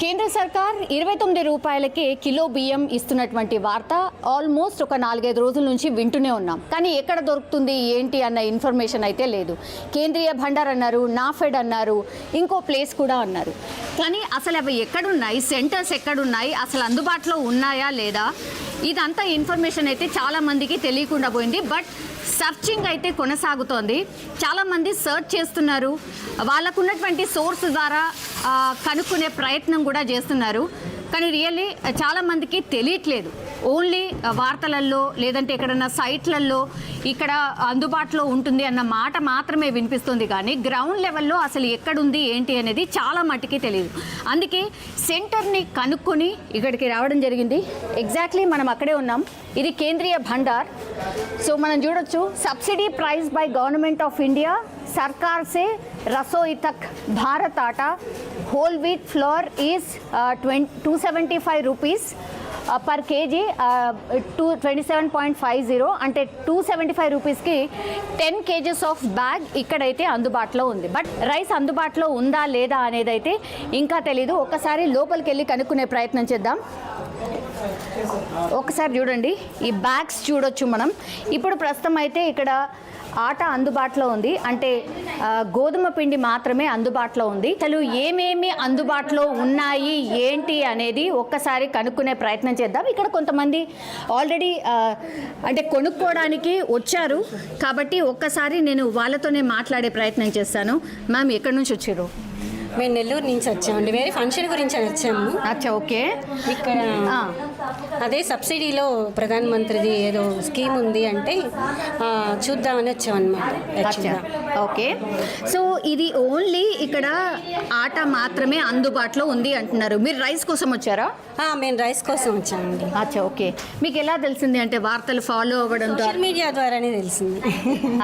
కేంద్ర సర్కార్ ఇరవై తొమ్మిది రూపాయలకే కిలో బియ్యం ఇస్తున్నటువంటి వార్త ఆల్మోస్ట్ ఒక నాలుగైదు రోజుల నుంచి వింటూనే ఉన్నాం. కానీ ఎక్కడ దొరుకుతుంది ఏంటి అన్న ఇన్ఫర్మేషన్ అయితే లేదు. కేంద్రీయ భండార్ అన్నారు నాఫెడ్ అన్నారు ఇంకో ప్లేస్ కూడా అన్నారు. కానీ అసలు అవి ఎక్కడున్నాయి సెంటర్స్ ఎక్కడున్నాయి అసలు అందుబాటులో ఉన్నాయా లేదా? ఇదంతా ఇన్ఫర్మేషన్ అయితే చాలామందికి తెలియకుండా పోయింది. బట్ సర్చింగ్ అయితే కొనసాగుతోంది. చాలామంది సర్చ్ చేస్తున్నారు. వాళ్ళకున్నటువంటి సోర్స్ ద్వారా కనుక్కునే ప్రయత్నం కూడా చేస్తున్నారు. కానీ రియల్లీ చాలామందికి తెలియట్లేదు. ఓన్లీ వార్తలలో లేదంటే ఎక్కడన్నా సైట్లలో ఇక్కడ అందుబాటులో ఉంటుంది అన్న మాట మాత్రమే వినిపిస్తుంది కానీ గ్రౌండ్ లెవెల్లో అసలు ఎక్కడుంది ఏంటి అనేది చాలా మట్టుకి తెలియదు. అందుకే సెంటర్ని కనుక్కొని ఇక్కడికి రావడం జరిగింది. ఎగ్జాక్ట్లీ మనం అక్కడే ఉన్నాం. ఇది కేంద్రీయ భండార్. సో మనం చూడొచ్చు subsidy price by government of India సర్కార్ సే రసోయి తక్ Bharat atta whole wheat flour is twenty two seventy five rupees. Per kg two twenty seven point five zero అంటే టూ సెవెంటీ ఫైవ్ రూపీస్కి టెన్ కేజెస్ ఆఫ్ బ్యాగ్ ఇక్కడైతే అందుబాటులో ఉంది. But rice అందుబాటులో ఉందా లేదా అనేది అయితే ఇంకా తెలీదు. ఒక్కసారి లోపలికి వెళ్ళి కనుక్కునే ప్రయత్నం చేద్దాం. ఒకసారి చూడండి. ఈ బ్యాగ్స్ చూడొచ్చు మనం. ఇప్పుడు ప్రస్తుతం అయితే ఇక్కడ ఆట అందుబాటులో ఉంది. అంటే గోధుమ పిండి మాత్రమే అందుబాటులో ఉంది. అసలు ఏమేమి అందుబాటులో ఉన్నాయి ఏంటి అనేది ఒక్కసారి కనుక్కునే ప్రయత్నం చేద్దాం. ఇక్కడ కొంతమంది ఆల్రెడీ అంటే కొనుక్కోవడానికి వచ్చారు. కాబట్టి ఒక్కసారి నేను వాళ్ళతోనే మాట్లాడే ప్రయత్నం చేస్తాను. మ్యామ్ ఎక్కడి నుంచి వచ్చారు? మేము నెల్లూరు నుంచి వచ్చామండి. వేరే ఫంక్షన్ గురించి వచ్చాము. అచ్చా ఓకే. ఇక్కడ. అదే సబ్సిడీలో ప్రధాన మంత్రిది ఏదో స్కీమ్ ఉంది అంటే చూద్దామని వచ్చామన్నమాట ఓకే. సో ఇది ఓన్లీ ఇక్కడ ఆట మాత్రమే అందుబాటులో ఉంది అంటున్నారు. మీరు రైస్ కోసం వచ్చారా? మేము రైస్ కోసం వచ్చామండి. అచ్చా ఓకే. మీకు ఎలా తెలిసింది? అంటే వార్తలు ఫాలో అవ్వడం ద్వారా? సోషల్ మీడియా ద్వారానే తెలిసింది.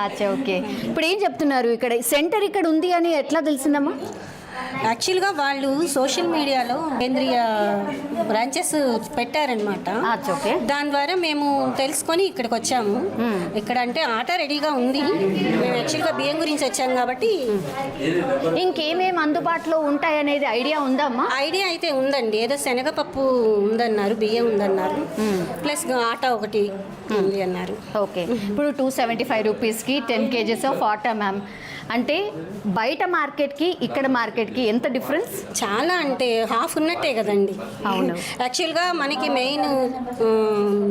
అచ్చా ఓకే. ఇప్పుడు ఏం చెప్తున్నారు? ఇక్కడ సెంటర్ ఇక్కడ ఉంది అని ఎట్లా తెలిసిందమ్మా? యాక్చువల్గా వాళ్ళు సోషల్ మీడియాలో కేంద్రీయ బ్రాంచెస్ పెట్టారనమాట ఓకే దాని ద్వారా మేము తెలుసుకొని ఇక్కడికి వచ్చాము. ఇక్కడ అంటే ఆట రెడీగా ఉంది. మేము యాక్చువల్గా బియ్యం గురించి వచ్చాము కాబట్టి ఇంకేమేమి అందుబాటులో ఉంటాయి అనేది ఐడియా ఉందమ్మా ఐడియా అయితే ఉందండి. ఏదో శనగపప్పు ఉందన్నారు బియ్యం ఉందన్నారు. ప్లస్ ఆటా ఒకటి ఉంది అన్నారు. ఓకే ఇప్పుడు టూ సెవెంటీ ఫైవ్ రూపీస్కి ten kgs of atta ma'am అంటే బయట మార్కెట్కి ఇక్కడ మార్కెట్కి ఎంత డిఫరెన్స్? చాలా అంటే హాఫ్ ఉన్నట్టే కదండి. అవును. యాక్చువల్గా మనకి మెయిన్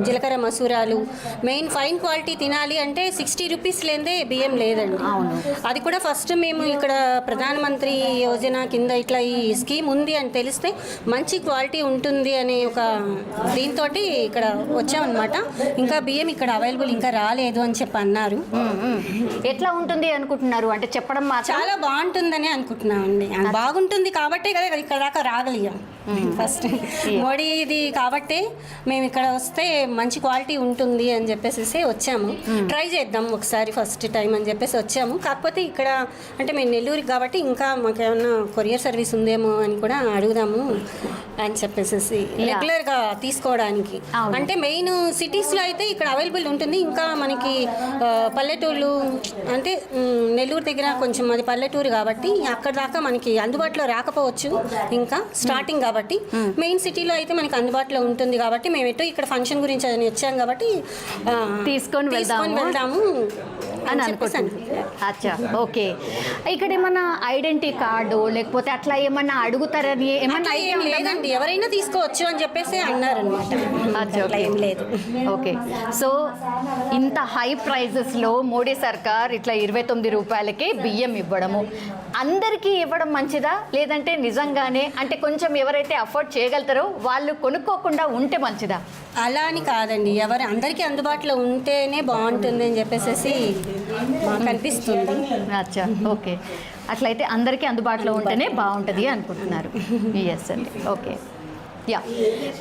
జీలకర్ర మసూరాలు మెయిన్ ఫైన్ క్వాలిటీ తినాలి అంటే సిక్స్టీ రూపీస్ లేదే బియ్యం లేదండి. అవును. అది కూడా ఫస్ట్ మేము ఇక్కడ ప్రధానమంత్రి యోజన కింద ఇట్లా ఈ స్కీమ్ ఉంది అని తెలిస్తే మంచి క్వాలిటీ ఉంటుంది అనే ఒక దీంతో ఇక్కడ వచ్చామన్నమాట. ఇంకా బియ్యం ఇక్కడ అవైలబుల్ ఇంకా రాలేదు అని చెప్పి అన్నారు. ఎట్లా ఉంటుంది అనుకుంటున్నారు? అంటే చెప్పడం మాత్రం చాలా బాగుంటుందని అనుకుంటున్నామండి. బాగుంటుంది కాబట్టే కదా ఇక్కడ దాకా రాగలిగాం. ఫస్ట్ మోడీది కాబట్టే మేము ఇక్కడ వస్తే మంచి క్వాలిటీ ఉంటుంది అని చెప్పేసి వచ్చాము. ట్రై చేద్దాం ఒకసారి ఫస్ట్ టైం అని చెప్పేసి వచ్చాము. కాకపోతే ఇక్కడ అంటే మేము నెల్లూరుకి కాబట్టి ఇంకా మాకు ఏమన్నా కొరియర్ సర్వీస్ ఉందేమో అని కూడా అడుగుదాము అని చెప్పేసి రెగ్యులర్గా తీసుకోవడానికి. అంటే మెయిన్ సిటీస్లో అయితే ఇక్కడ అవైలబుల్ ఉంటుంది. ఇంకా మనకి పల్లెటూళ్ళు అంటే నెల్లూరు దగ్గర కొంచెం అది పల్లెటూరు కాబట్టి అక్కడ దాకా మనకి అందుబాటులో రాకపోవచ్చు. ఇంకా స్టార్టింగ్ కాబట్టి మెయిన్ సిటీలో అయితే మనకి అందుబాటులో ఉంటుంది కాబట్టి మేము ఎటో ఇక్కడ ఫంక్షన్ గురించి అని వచ్చాం కాబట్టి తీసుకొని వెళ్దాము. అని అనుకుంటున్నాను అచ్చా ఓకే. ఇక్కడ ఏమన్నా ఐడెంటిటీ కార్డు లేకపోతే అట్లా ఏమన్నా అడుగుతారని ఏమన్నా? లేదండి. ఎవరైనా తీసుకోవచ్చు అని చెప్పేసి అన్నారనమాట అచ్చా, ఓకే. సో ఇంత హై ప్రైజెస్లో మోడీ సర్కార్ ఇట్లా ఇరవై తొమ్మిది రూపాయలకే బియ్యం ఇవ్వడము. అందరికీ ఇవ్వడం మంచిదా? లేదంటే నిజంగానే అంటే కొంచెం ఎవరైతే అఫోర్డ్ చేయగలుగుతారో వాళ్ళు కొనుక్కోకుండా ఉంటే మంచిదా? అలా అని కాదండి. ఎవరు అందరికీ అందుబాటులో ఉంటేనే బాగుంటుంది అని చెప్పేసి మాకు అనిపిస్తుంది. అచ్చా. ఓకే. అట్లయితే అందరికీ అందుబాటులో ఉంటేనే బాగుంటుంది అనుకుంటున్నారు. ఎస్ అండి. ఓకే. యా.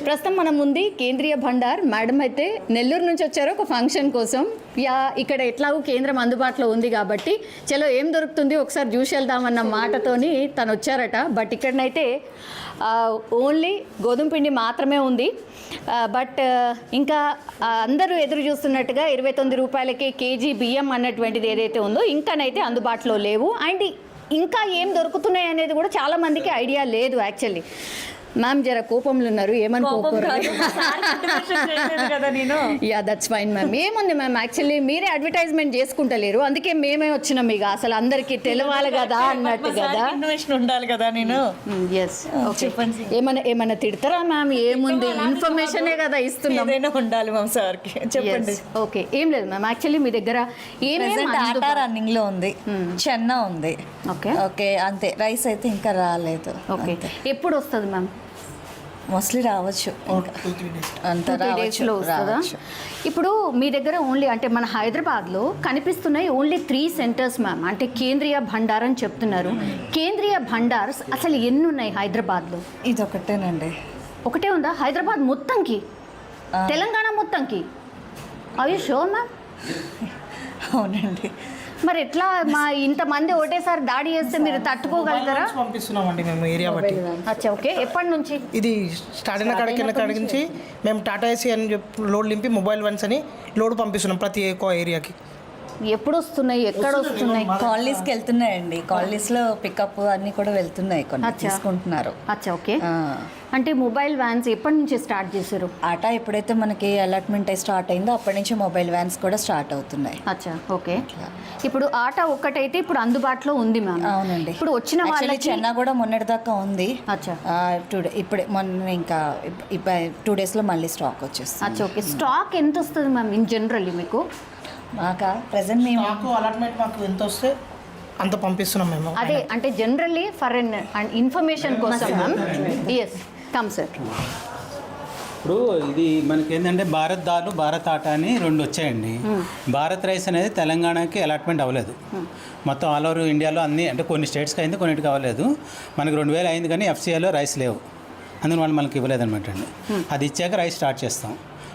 ప్రస్తుతం మనం ఉంది కేంద్రీయ భండార్. మేడం అయితే నెల్లూరు నుంచి వచ్చారు ఒక ఫంక్షన్ కోసం. యా ఇక్కడ ఎట్లాగూ కేంద్రం అందుబాటులో ఉంది కాబట్టి చలో ఏం దొరుకుతుంది? ఒకసారి చూసి వెళ్దామన్న మాటతోని తను వచ్చారట. బట్ ఇక్కడనైతే ఓన్లీ గోధుమ పిండి మాత్రమే ఉంది. బట్ ఇంకా అందరూ ఎదురు చూస్తున్నట్టుగా ఇరవై తొమ్మిది రూపాయలకి కేజీ బియ్యం అన్నటువంటిది ఏదైతే ఉందో ఇంకానైతే అందుబాటులో లేవు. అండ్ ఇంకా ఏం దొరుకుతున్నాయి అనేది కూడా చాలామందికి ఐడియా లేదు యాక్చువల్లీ. మ్యామ్ జర కోపంలో ఉన్నారు ఏమని కోపరు కదా నేను. యా దట్స్ ఫైన్ మ్యామ్ ఏముంది మ్యామ్ యాక్చువల్లీ మీరే అడ్వర్టైజ్మెంట్ చేసుకుంటలేరు. అందుకే మేమే వచ్చినాం ఇక. అసలు అందరికీ తెలవాలి కదా అన్నట్టు కదా. ఉండాలి కదా నేను. ఎస్. ఏమైనా ఏమైనా తిడతారా మ్యామ్ ఏముంది? ఇన్ఫర్మేషనే కదా ఇస్తున్నాం. ఉండాలి మ్యామ్ సార్కి. చెప్పండి. ఓకే ఏం లేదు మ్యామ్ యాక్చువల్లీ మీ దగ్గర ఏమేమి రన్నింగ్లో ఉంది. చెన్న ఉంది. ఓకే ఓకే అంతే. రైస్ అయితే ఇంకా రాలేదు. ఓకే ఎప్పుడు వస్తుంది మ్యామ్ మోస్ట్లీ రావచ్చు. అంత డేస్లో వస్తుందా? ఇప్పుడు మీ దగ్గర ఓన్లీ అంటే మన హైదరాబాద్లో కనిపిస్తున్నాయి ఓన్లీ త్రీ సెంటర్స్ మ్యామ్ అంటే కేంద్రీయ భండార్ అని చెప్తున్నారు. కేంద్రీయ భండార్స్ అసలు ఎన్ని ఉన్నాయి హైదరాబాద్లో? ఇది ఒకటేనండి ఒకటే ఉందా? హైదరాబాద్ మొత్తంకి. తెలంగాణ మొత్తంకి? అవి షోర్ మ్యామ్ అవునండి. మరి ఎట్లా మా ఇంతమంది ఒకటేసారి దాడి చేస్తే మీరు తట్టుకోగలుగుతారా? పంపిస్తున్నామండి మేము ఏరియా బట్టి. అచ్చా ఓకే. ఎప్పటి నుంచి? ఇది స్టార్ట్ అయిన కాడికి వెళ్ళిన కాడికి నుంచి మేము టాటా ఏసీ అని చెప్పి లోడ్ నింపి మొబైల్ వన్స్ అని లోడ్ పంపిస్తున్నాం ప్రతి ఒక్క ఏరియాకి. ఎప్పుడు వస్తున్నాయి. ఎక్కడ వస్తున్నాయి కాలనీస్కి వెళ్తున్నాయండి. కాలనీస్లో పికప్ అన్ని కూడా వెళ్తున్నాయి కొన్ని. తీసుకుంటున్నారు. అచ్చా ఓకే. అంటే మొబైల్ వ్యాన్స్ ఎప్పటి నుంచి స్టార్ట్ చేశారు? ఆట ఎప్పుడైతే మనకి అలాట్మెంట్ స్టార్ట్ అయిందో అప్పటి నుంచి మొబైల్ వ్యాన్స్ కూడా స్టార్ట్ అవుతున్నాయి. అచ్చా ఓకే. ఇప్పుడు ఆట ఒక్కటైతే ఇప్పుడు అందుబాటులో ఉంది మ్యామ్ అవునండి. ఇప్పుడు వచ్చిన వాళ్ళకి చెన్న కూడా మొన్నటిదాకా ఉంది. అచ్చా. టూ డే ఇప్పుడే మొన్న ఇంకా టూ డేస్లో మళ్ళీ స్టాక్ వచ్చేస్తుంది. అచ్చా ఓకే. స్టాక్ ఎంత వస్తుంది మ్యామ్ ఇన్ జనరల్లీ మీకు? మాకా? ప్రజెంట్ మేము మాకు అలాట్మెంట్ మాకు ఎంత వస్తే అంత పంపిస్తున్నాం మేము. అదే అంటే generally for N and information కోసం ఎస్ కమ్ సార్ ఇప్పుడు ఇది మనకి ఏంటంటే భారత్ దాలు భారత్ ఆట అని రెండు వచ్చాయండి. భారత్ రైస్ అనేది తెలంగాణకి అలాట్మెంట్ అవ్వలేదు. మొత్తం ఆల్ ఓవర్ ఇండియాలో అన్ని అంటే కొన్ని స్టేట్స్కి అయింది కొన్నిటికి అవ్వలేదు. మనకి రెండు వేలు అయింది కానీ ఎఫ్సీఐలో రైస్ లేవు. అందుకని వాళ్ళు మనకి ఇవ్వలేదు అనమాట అండి అది ఇచ్చాక రైస్ స్టార్ట్ చేస్తాం.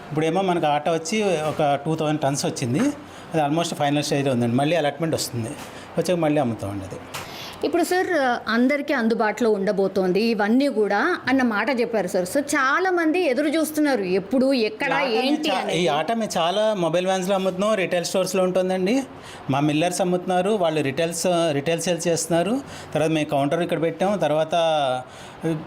ఇప్పుడేమో మనకు ఆట వచ్చి ఒక టూ థౌజండ్ టన్స్ వచ్చింది. అది ఆల్మోస్ట్ ఫైనల్ స్టేజ్లో ఉందండి. మళ్ళీ అలాట్మెంట్ వస్తుంది. వచ్చాక మళ్ళీ అమ్ముతామండి అది. ఇప్పుడు సార్ అందరికీ అందుబాటులో ఉండబోతోంది ఇవన్నీ కూడా అన్న మాట చెప్పారు సార్. సో చాలా మంది ఎదురు చూస్తున్నారు ఎప్పుడు ఎక్కడ ఏంటి ఈ ఆట మేము చాలా మొబైల్ వ్యాన్స్లో అమ్ముతున్నాం రిటైల్ స్టోర్స్లో ఉంటుందండి. మా మిల్లర్స్ అమ్ముతున్నారు వాళ్ళు రిటైల్స్ రిటైల్ సేల్స్ చేస్తున్నారు. తర్వాత మేము కౌంటర్ ఇక్కడ పెట్టాం తర్వాత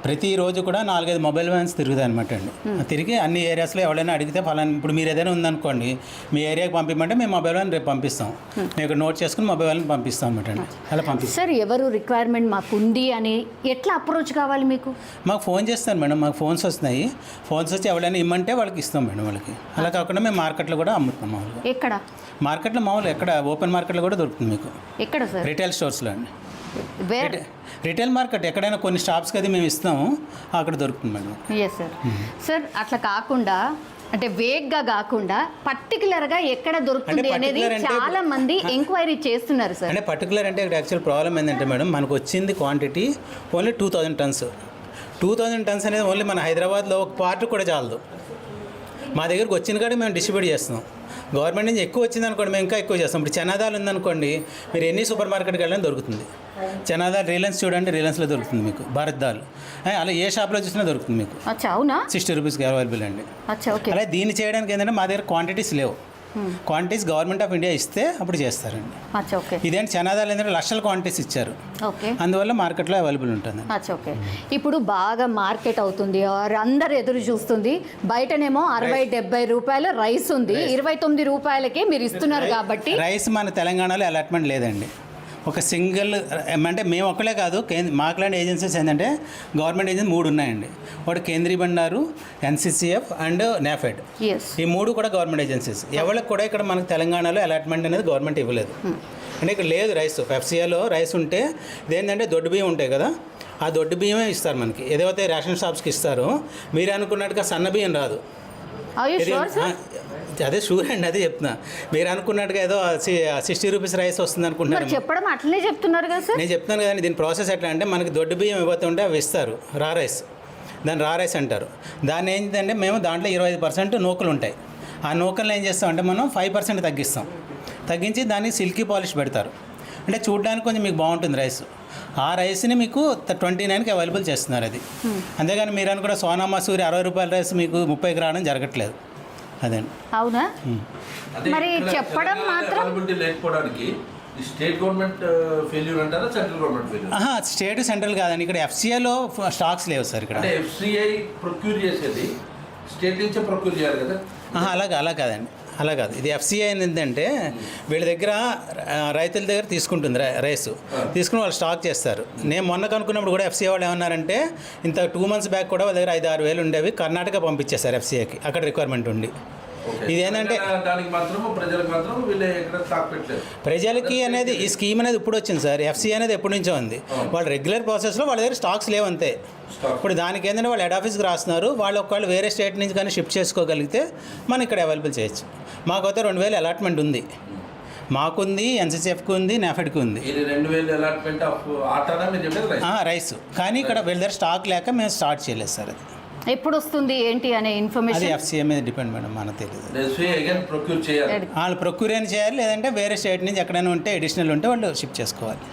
ప్రతిరోజు కూడా నాలుగైదు మొబైల్ వ్యాన్స్ తిరుగుతాయి అనమాట అండి. తిరిగి అన్ని ఏరియాస్లో ఎవరైనా అడిగితే ఫలానా ఇప్పుడు మీరు ఏదైనా ఉందనుకోండి మీ ఏరియాకి పంపించమంటే మేము మొబైల్ వ్యాన్ రేపు పంపిస్తాం. మేము ఇక్కడ నోట్ చేసుకుని మొబైల్ వ్యాన్ పంపిస్తాం అనమాట అండి. అలా పంపిస్తాం. సార్ ఎవరు రిక్వైర్మెంట్ మాకు ఉంది అని ఎట్లా అప్రోచ్ కావాలి మీకు? మాకు ఫోన్ చేస్తారు మేడం మాకు ఫోన్స్ వస్తున్నాయి. ఫోన్స్ వచ్చి ఎవరైనా ఇమ్మంటే వాళ్ళకి ఇస్తాం మేడం వాళ్ళకి. అలా కాకుండా మేము మార్కెట్లో కూడా అమ్ముతాం మామూలుగా. ఎక్కడ? మార్కెట్లో మామూలు ఎక్కడ? ఓపెన్ మార్కెట్లో కూడా దొరుకుతుంది మీకు. ఎక్కడ సార్? రిటైల్ స్టోర్స్లో అండి. రిటైల్ మార్కెట్ ఎక్కడైనా కొన్ని షాప్స్కి అది మేము ఇస్తాము అక్కడ దొరుకుతుంది మేడం. ఎస్ సార్ సార్ అట్లా కాకుండా అంటే వేగ్గా కాకుండా పర్టికులర్గా ఎక్కడ దొరుకుతుంది అనేది చాలా మంది ఎంక్వైరీ చేస్తున్నారు సార్ అంటే పర్టికులర్ అంటే ఇక్కడ యాక్చువల్ ప్రాబ్లం ఏంటంటే మేడం మనకు వచ్చింది quantity only two thousand tons two thousand tons అనేది ఓన్లీ మన హైదరాబాద్లో ఒక పార్ట్ కూడా చాలదు. మా దగ్గరకు వచ్చిన కాడికి మేము డిస్ట్రిబ్యూట్ చేస్తాం గవర్నమెంట్ నుంచి ఎక్కువ వచ్చింది అనుకోండి మేము ఇంకా ఎక్కువ చేస్తాం. ఇప్పుడు చనాదాలు ఉందనుకోండి మీరు ఎన్ని సూపర్ మార్కెట్కి వెళ్ళినా దొరుకుతుంది. చనాదాలు రిలయన్స్ చూడండి రిలయన్స్లో దొరుకుతుంది మీకు భారత్ దాల్. అలా ఏ షాప్లో చూసినా దొరుకుతుంది మీకు. అవునా? సిక్స్టీ రూపీస్కి అవైలబుల్ అండి. అలా దీన్ని చేయడానికి ఏంటంటే మా దగ్గర క్వాంటిటీస్ లేవు. క్వాంటిటీస్ గవర్నమెంట్ ఆఫ్ ఇండియా ఇస్తే అప్పుడు చేస్తారండి. ఇదేంటి చనాదాలు ఏంటంటే లక్షల క్వాంటిటీస్ ఇచ్చారు. అందువల్ల మార్కెట్లో అవైలబుల్ ఉంటుంది. ఓకే. ఇప్పుడు బాగా మార్కెట్ అవుతుంది అందరు ఎదురు చూస్తుంది. బయటనేమో అరవై డెబ్బై రూపాయల రైస్ ఉంది. ఇరవై తొమ్మిది రూపాయలకే మీరు ఇస్తున్నారు కాబట్టి రైస్ మన తెలంగాణలో అలాట్మెంట్ లేదండి. ఒక సింగిల్ అంటే మేము ఒక్కలే కాదు కేంద్ర మాకులాంటి ఏజెన్సీస్ ఏంటంటే గవర్నమెంట్ ఏజెన్సీ మూడు ఉన్నాయండి. ఒకటి కేంద్రీయ బండారు ఎన్సీసీఎఫ్ అండ్ నాఫెడ్ ఈ మూడు కూడా గవర్నమెంట్ ఏజెన్సీస్. ఎవరికి కూడా ఇక్కడ మనకు తెలంగాణలో అలాట్మెంట్ అనేది గవర్నమెంట్ ఇవ్వలేదు. అంటే ఇక్కడ లేదు రైస్. ఎఫ్సీఏలో రైస్ ఉంటే ఇదేంటంటే దొడ్డు బియ్యం ఉంటాయి కదా ఆ దొడ్డు బియ్యమే ఇస్తారు మనకి. ఏదైతే రేషన్ షాప్స్కి ఇస్తారో మీరు అనుకున్నట్టుగా సన్న బియ్యం రాదు. అదే షూర్ అండి అదే చెప్తున్నా. మీరు అనుకున్నట్టుగా ఏదో సిక్స్టీ రూపీస్ రైస్ వస్తుంది అనుకుంటున్నారు చెప్పడం అట్లనే చెప్తున్నారు కదా సార్. నేను చెప్తాను కదండి దీని ప్రాసెస్ ఎట్లా అంటే మనకి దొడ్డు బియ్యం ఇవ్వతుంటే అవి ఇస్తారు రా రైస్. దాన్ని రా రైస్ అంటారు. దాన్ని ఏంటంటే మేము దాంట్లో ఇరవై ఐదు పర్సెంట్ నూకలు ఉంటాయి. ఆ నూకలను ఏం చేస్తామంటే మనం ఫైవ్ పర్సెంట్ తగ్గిస్తాం. తగ్గించి దానికి సిల్కీ పాలిష్ పెడతారు. అంటే చూడడానికి కొంచెం మీకు బాగుంటుంది రైస్. ఆ రైస్ని మీకు ట్వంటీ నైన్కి అవైలబుల్ చేస్తున్నారు అది. అంతేగాని మీరు అనుకున్న సోనా మసూరి అరవై రూపాయల రైస్ మీకు ముప్పైకి రావడం జరగట్లేదు. అదండి అవునా? అదే మరి చెప్పడం మాత్రం లేకపోవడానికి స్టేట్ గవర్నమెంట్ ఫెయిల్యూర్ అంటారా సెంట్రల్ గవర్నమెంట్ ఫెయిల్యూర్ ఆహా స్టేట్ సెంట్రల్ కాదండి. ఇక్కడ ఎఫ్సిఐలో స్టాక్స్ లేవు సార్ ఇక్కడ. అంటే ఎఫ్సిఐ ప్రొక్యూర్ చేసేది స్టేట్ నుంచే ప్రొక్యూర్ చేయాలి కదా? అలాగా అలా కాదండి. అలా కాదు. ఇది ఎఫ్సిఐ ఏంటంటే వీళ్ళ దగ్గర రైతుల దగ్గర తీసుకుంటుంది రై- రైస్. తీసుకుని వాళ్ళు స్టాక్ చేస్తారు. నేను మొన్న కనుక్కున్నప్పుడు కూడా ఎఫ్సిఐ వాళ్ళు ఏమన్నారంటే ఇంత టూ మంత్స్ బ్యాక్ కూడా వాళ్ళ దగ్గర ఐదు ఆరు వేలు ఉండేవి కర్ణాటక పంపించేశారు ఎఫ్సిఐకి. అక్కడ రిక్వైర్మెంట్ ఉండి. ఇది ఏంటంటే తెలంగాణ దానికి మాత్రం ప్రజలకు మాత్రం వీళ్ళు ఎక్కడ స్టాక్ పెట్టలేదు. ప్రజలకి అనేది ఈ స్కీమ్ అనేది ఇప్పుడు వచ్చింది సార్. ఎఫ్సీ అనేది ఎప్పటి నుంచో ఉంది. వాళ్ళు రెగ్యులర్ ప్రాసెస్లో వాళ్ళ దగ్గర స్టాక్స్ లేవంతే. ఇప్పుడు దానికి ఏంటంటే వాళ్ళు హెడ్ ఆఫీస్కి రాస్తున్నారు. వాళ్ళు ఒకవేళ వేరే స్టేట్ నుంచి కానీ షిఫ్ట్ చేసుకోగలిగితే మనం ఇక్కడ అవైలబుల్ చేయొచ్చు. మాకైతే రెండు వేలు అలాట్మెంట్ ఉంది. మాకుంది ఎన్సీసీఎఫ్కి ఉంది నాఫెడ్కి ఉంది. రైస్. కానీ ఇక్కడ వీళ్ళ దగ్గర స్టాక్ లేక మేము స్టార్ట్ చేయలేదు సార్ అది. ఎప్పుడు వస్తుంది ఏంటి అనే అది ఇన్ఫర్మేషన్ ఎఫ్సీఏ మీద డిపెండ్ మేడం మనకు తెలియదు అగైన్ ప్రొక్యూర్ చేయాలి. వాళ్ళు ప్రొక్యూరియన్ చేయాలి లేదంటే వేరే స్టేట్ నుంచి ఎక్కడైనా ఉంటే అడిషనల్ ఉంటే వాళ్ళు షిఫ్ట్ చేసుకోవాలి.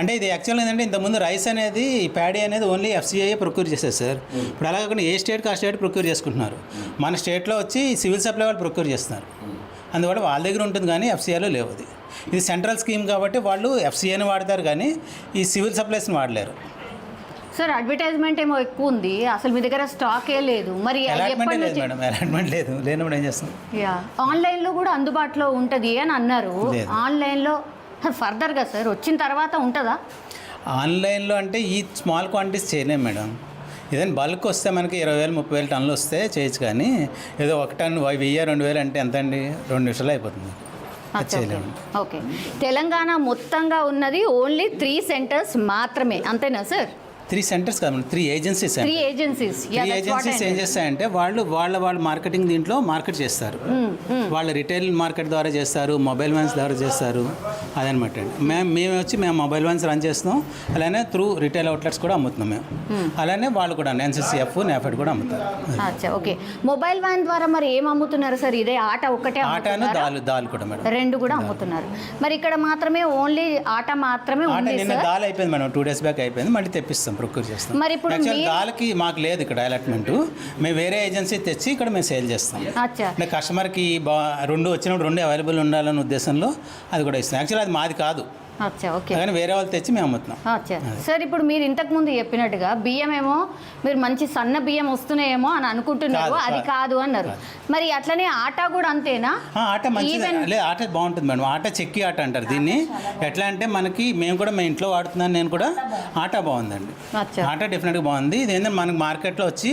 అంటే ఇది యాక్చువల్గా ఏంటంటే ఇంతకుముందు రైస్ అనేది ఈ ప్యాడీ అనేది ఓన్లీ ఎఫ్సీఐ ప్రొక్యూర్ చేసేది సార్. ఇప్పుడు అలా కాకుండా ఏ స్టేట్కి ఆ స్టేట్ ప్రొక్యూర్ చేసుకుంటున్నారు. మన స్టేట్లో వచ్చి సివిల్ సప్లై వాళ్ళు ప్రొక్యూర్ చేస్తున్నారు. అందువల్ల వాళ్ళ దగ్గర ఉంటుంది కానీ ఎఫ్సీఐలో లేవు అది. ఇది సెంట్రల్ స్కీమ్ కాబట్టి వాళ్ళు ఎఫ్సీఐని వాడతారు కానీ ఈ సివిల్ సప్లైస్ని వాడలేరు. సార్ అడ్వర్టైజ్మెంట్ ఏమో ఎక్కువ ఉంది. అసలు మీ దగ్గర స్టాకే లేదు. మరి అలాట్మెంటే ఎప్పటి లేదు నుంచి మేడం అలాట్మెంట్ లేదు. లేనప్పుడు ఏం చేస్తాం? యా. ఆన్లైన్లో కూడా అందుబాటులో ఉంటుంది అని అన్నారు. ఆన్లైన్లో ఫర్దర్గా సార్ వచ్చిన తర్వాత ఉంటుందా? ఆన్లైన్లో అంటే ఈ స్మాల్ క్వాంటిటీస్ చేయలేం మేడం. ఏదైనా బల్క్ వస్తే మనకి ఇరవై వేలు ముప్పై వేలు టన్నులు వస్తే చేయొచ్చు కానీ ఏదో ఒక టన్ వెయ్యి రెండు వేలు అంటే ఎంత అండి? రెండు నిమిషాలు అయిపోతుంది. ఓకే. తెలంగాణ మొత్తంగా ఉన్నది ఓన్లీ త్రీ సెంటర్స్ మాత్రమే. అంతేనా సార్? త్రీ సెంటర్స్ కాదు three agencies three agencies. Three agencies ఏం చేస్తాయంటే వాళ్ళు వాళ్ళ వాళ్ళ మార్కెటింగ్ దీంట్లో మార్కెట్ చేస్తారు. వాళ్ళ రిటైల్ మార్కెట్ ద్వారా చేస్తారు మొబైల్ వ్యాన్స్ ద్వారా చేస్తారు అదనమాట అండి. మేము మేము వచ్చి మేము మొబైల్ వ్యాన్స్ రన్ చేస్తున్నాం. అలానే త్రూ రిటైల్ అవుట్లెట్స్ కూడా అమ్ముతున్నాం మేము. అలానే వాళ్ళు కూడా ఎన్సీసీఎఫ్ నాఫెడ్ కూడా అమ్ముతారు. ఓకే. మొబైల్ వ్యాన్ ద్వారా మరి ఏం అమ్ముతున్నారు సార్? ఇదే ఆట ఒక్కటే ఆటాను? దాల్ దాల్ కూడా మేడం. రెండు కూడా అమ్ముతున్నారు. మరి ఇక్కడ మాత్రమే ఓన్లీ ఆట మాత్రమే దాల్ అయిపోయింది మేడం. టూ డేస్ బ్యాక్ అయిపోయింది. మళ్ళీ తెప్పిస్తాం. ప్రొక్యూర్ చేస్తాం. మరి ఇప్పుడు యాక్చువల్ దాల్కి మాకు లేదు ఇక్కడ అలాట్మెంట్ మేము వేరే ఏజెన్సీ తెచ్చి ఇక్కడ మేము సేల్ చేస్తాం. అంటే కస్టమర్కి బా రెండు వచ్చినప్పుడు రెండు అవైలబుల్ ఉండాలనే ఉద్దేశంలో అది కూడా ఇస్తాం. యాక్చువల్ అది మాది కాదు. కానీ వేరే వాళ్ళు తెచ్చి మేము అమ్ముతున్నాం. సార్ ఇప్పుడు మీరు ఇంతకు ముందు చెప్పినట్టుగా బియ్యం ఏమో మీరు మంచి సన్న బియ్యం వస్తున్నాయేమో అని అనుకుంటున్నారు. అది కాదు. అన్నారు. మరి అట్లనే ఆట కూడా అంతేనా? ఆట మంచిది. లేదు ఆట బాగుంటుంది మేడం. ఆట చెక్కి ఆట అంటారు దీన్ని. ఎట్లా అంటే మనకి మేము కూడా మేము ఇంట్లో వాడుతున్నాను నేను కూడా ఆట బాగుందండి. ఆట డెఫినెట్గా బాగుంది. ఇది ఏంటంటే మనకి మార్కెట్లో వచ్చి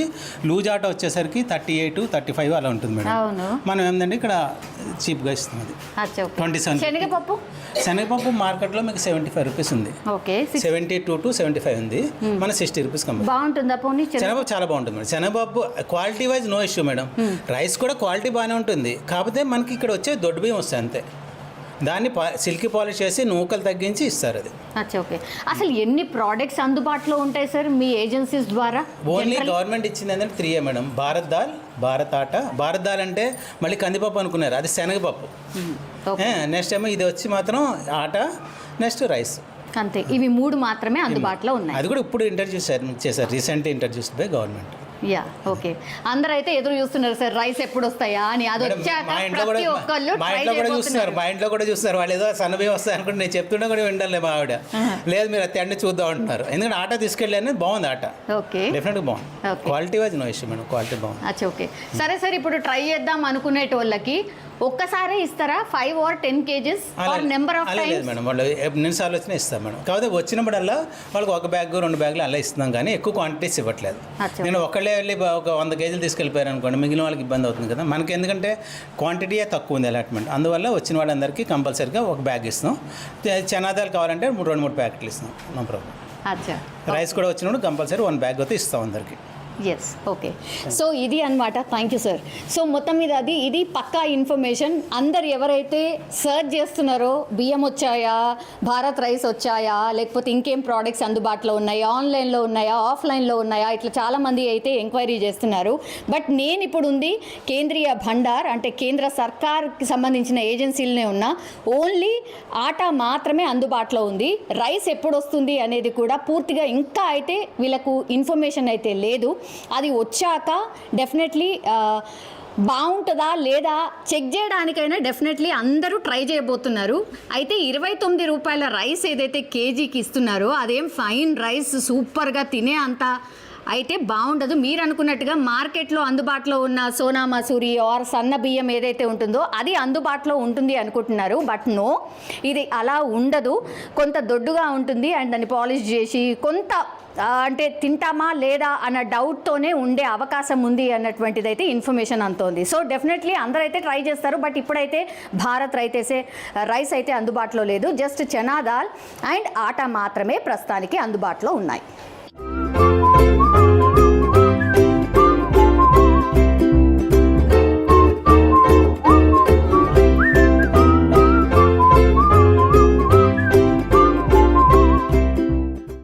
లూజ్ ఆట వచ్చేసరికి థర్టీ ఎయిట్ థర్టీ ఫైవ్ అలా ఉంటుంది మేడం. మనం ఏంటంటే ఇక్కడ చీప్గా ఇస్తుంది అది ట్వంటీ సెవెన్ శనగపప్పు? శనగపప్పు మార్కెట్లో మీకు సెవెంటీ ఫైవ్ రూపీస్ ఉంది. Okay seventy two to seventy five ఉంది. మన సిక్స్టీ రూపీస్ కంపెనీ బాగుంటుందా పోనీ శనగ- శనగపప్పు చాలా బాగుంటుంది మేడం. శనగపప్పు quality wise no issue madam. Rice కూడా క్వాలిటీ బాగానే ఉంటుంది. కాకపోతే మనకి ఇక్కడ వచ్చే దొడ్డు బియ్యం వస్తాయి అంతే. దాన్ని సిల్కీ పాలిష్ చేసి నూకలు తగ్గించి ఇస్తారు అది. అచ్చా ఓకే. అసలు ఎన్ని ప్రోడక్ట్స్ అందుబాటులో ఉంటాయి సార్ మీ ఏజెన్సీస్ ద్వారా? ఓన్లీ గవర్నమెంట్ ఇచ్చింది ఏంటంటే త్రీ ఏ మేడం. భారత్ దాల్ భారత్ ఆట. భారత్ దాల్ అంటే మళ్ళీ కందిపప్పు అనుకున్నారు. అది శనగపప్పు. నెక్స్ట్ ఏమో ఇది వచ్చి మాత్రం ఆట నెక్స్ట్ రైస్ అంతే. ఇవి మూడు మాత్రమే అందుబాటులో ఉన్నాయి. అది కూడా ఇప్పుడు ఇంట్రడ్యూస్ చేశారు recent introduce by government yeah okay అందరూ అయితే ఎదురు చూస్తున్నారు సార్ రైస్ ఎప్పుడు వస్తాయా అని. అది వచ్చాక మా ఇంట్లో కూడా ప్రతి ఒక్కళ్ళు మా ఇంట్లో కూడా చూస్తున్నారు. మా ఇంట్లో కూడా చూస్తున్నారు. వాళ్ళు ఏదో సన్నబియ్యం వస్తాయి అనుకుంటే నేను చెప్తుంటే కూడా వింటారులే మా ఆవిడ. లేదు మీరు తెండి చూద్దాం అంటున్నారు. ఎందుకంటే ఆట తీసుకెళ్ళాను బాగుంది ఆట. ఓకే డెఫినెట్గా బాగుంది. Quality wise no issue madam. Quality బాగుంది. అచ్చా ఓకే సరే సార్ ఇప్పుడు ట్రై చేద్దాం అనుకునేటోళ్ళకి ఒక్కసారి ఇస్తారా? Five or ten cages or number of లేదు మేడం. వాళ్ళు ఎన్నిసార్లు వచ్చినా ఇస్తాం మేడం. కాకపోతే వచ్చినప్పుడల్లా వాళ్ళకి ఒక బ్యాగ్ రెండు బ్యాగులు అలా ఇస్తున్నాం కానీ ఎక్కువ క్వాంటిటీస్ ఇవ్వట్లేదు. నేను ఒక్కళ్ళే వెళ్ళి ఒక వంద కేజీలు తీసుకెళ్ళిపోయారు అనుకోండి మిగిలిన వాళ్ళకి ఇబ్బంది అవుతుంది కదా. మనకి ఎందుకంటే క్వాంటిటీయే తక్కువ ఉంది అలాట్మెంట్. అందువల్ల వచ్చిన వాళ్ళందరికీ కంపల్సరీగా ఒక బ్యాగ్ ఇస్తాం చనాదాలు కావాలంటే మూడు రెండు మూడు ప్యాకెట్లు ఇస్తాం నో ప్రాబ్లం. అచ్చా. రైస్ కూడా వచ్చినప్పుడు కంపల్సరీ వన్ బ్యాగ్ అయితే ఇస్తాం అందరికి. ఎస్ ఓకే సో ఇది అన్నమాట. థ్యాంక్ యూ సార్ సో మొత్తం మీద అది ఇది పక్కా ఇన్ఫర్మేషన్ అందరు ఎవరైతే సర్చ్ చేస్తున్నారో బియ్యం వచ్చాయా భారత్ రైస్ వచ్చాయా లేకపోతే ఇంకేం ప్రోడక్ట్స్ అందుబాటులో ఉన్నాయా ఆన్లైన్లో ఉన్నాయా ఆఫ్లైన్లో ఉన్నాయా ఇట్లా చాలామంది అయితే ఎంక్వైరీ చేస్తున్నారు. బట్ నేను ఇప్పుడు ఉంది కేంద్రీయ భండార్ అంటే కేంద్ర సర్కార్కి సంబంధించిన ఏజెన్సీలనే ఉన్నా. ఓన్లీ ఆటా మాత్రమే అందుబాటులో ఉంది. రైస్ ఎప్పుడు వస్తుంది అనేది కూడా పూర్తిగా ఇంకా అయితే వీళ్ళకు ఇన్ఫర్మేషన్ అయితే లేదు. అది వచ్చాక డెఫినెట్లీ బాగుంటుందా లేదా చెక్ చేయడానికైనా డెఫినెట్లీ అందరూ ట్రై చేయబోతున్నారు. అయితే ఇరవై తొమ్మిది రూపాయల రైస్ ఏదైతే కేజీకి ఇస్తున్నారో అదేం ఫైన్ రైస్ సూపర్గా తినే అంత అయితే బాగుండదు. మీరు అనుకున్నట్టుగా మార్కెట్లో అందుబాటులో ఉన్న సోనా మసూరి ఆర్ సన్న బియ్యం ఏదైతే ఉంటుందో అది అందుబాటులో ఉంటుంది అనుకుంటున్నారు. బట్ నో ఇది అలా ఉండదు. కొంత దొడ్డుగా ఉంటుంది అండ్ దాన్ని పాలిష్ చేసి కొంత అంటే తింటామా లేదా అన్న డౌట్తోనే ఉండే అవకాశం ఉంది అన్నటువంటిది అయితే ఇన్ఫర్మేషన్ అంతోంది సో డెఫినెట్లీ అందరూ అయితే ట్రై చేస్తారు. బట్ ఇప్పుడైతే భారత్ రైతేసే రైస్ అయితే అందుబాటులో లేదు. జస్ట్ చనా దాల్ అండ్ ఆటా మాత్రమే ప్రస్తుతానికి అందుబాటులో ఉన్నాయి.